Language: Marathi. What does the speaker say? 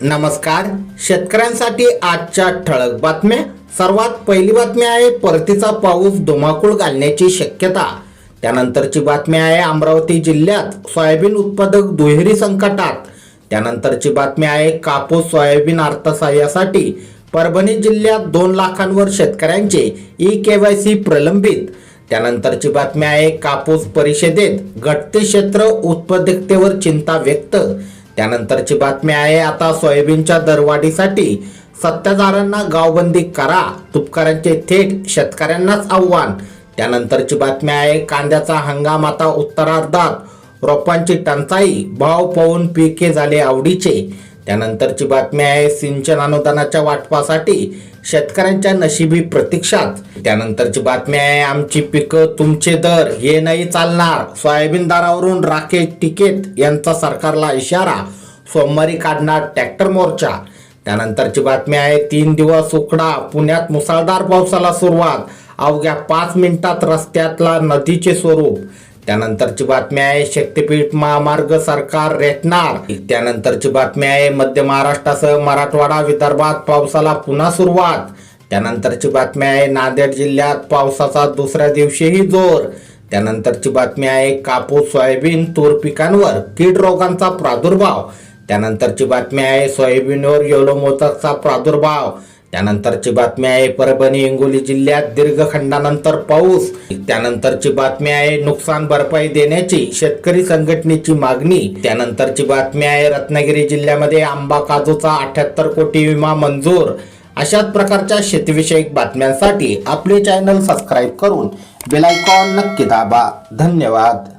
नमस्कार. शेतकऱ्यांसाठी आजच्या ठळक बातम्या. सर्वात पहिली बातमी आहे परतीचा पाऊस धुमाकूळ घालण्याची शक्यता. त्यानंतरची बातमी आहे अमरावती जिल्ह्यात सोयाबीन उत्पादक दुहेरी संकटात. त्यानंतरची बातमी आहे कापूस सोयाबीन अर्थसहाय्यासाठी परभणी जिल्ह्यात दोन लाखांवर शेतकऱ्यांचे ई केवायसी प्रलंबित. त्यानंतरची बातमी आहे कापूस परिषदेत घटते क्षेत्र उत्पादकतेवर चिंता व्यक्त. त्यानंतरची बातमी आहे आता सोयाबीनच्या दरवाढीसाठी सत्ताधाऱ्यांना गावबंदी करा तुपकरांचे थेट शेतकऱ्यांनाच आव्हान. त्यानंतरची बातमी आहे कांद्याचा हंगाम आता उत्तरार्धात रोपांची टंचाई भाव पाहून पिके झाले आवडीचे. त्यानंतरची बातमी आहे सिंचन अनुदानाच्या वाटपासाठी शेतकऱ्यांच्या नशिबी प्रतीक्षात. त्यानंतरची बातमी आहे आमची पिकं तुमचे दर हे नाही चालणार. सोयाबीन दरावरून राकेश टिकेत यांचा सरकारला इशारा सोमवारी काढणार ट्रॅक्टर मोर्चा. त्यानंतरची बातमी आहे तीन दिवस उकडा पुण्यात मुसळधार पावसाला सुरुवात. अवघ्या पाच मिनिटात रस्त्यातला नदीचे स्वरूप. त्यानंतरची बातमी आहे शक्तीपीठ महामार्ग सरकार रेटणार. त्यानंतरची बातमी आहे मध्य महाराष्ट्रासह मराठवाडा विदर्भात पावसाला पुन्हा सुरुवात. त्यानंतरची बातमी आहे नांदेड जिल्ह्यात पावसाचा दुसऱ्या दिवशीही जोर. त्यानंतरची बातमी आहे कापूस सोयाबीन तूर पिकांवर कीड रोगांचा प्रादुर्भाव. त्यानंतरची बातमी आहे सोयाबीनवर येलो मोचकचा प्रादुर्भाव. त्यानंतरची बातमी आहे परभणी हिंगोली जिल्ह्यात दीर्घ खंडानंतर पाऊस. त्यानंतरची बातमी आहे नुकसान भरपाई देण्याची शेतकरी संघटनेची मागणी. त्यानंतरची बातमी आहे रत्नागिरी जिल्ह्यामध्ये आंबा काजूचा अठ्याहत्तर कोटी विमा मंजूर. अशाच प्रकारच्या शेतीविषयक बातम्यांसाठी आपले चॅनल सबस्क्राईब करून बेलायकॉन नक्की दाबा. धन्यवाद.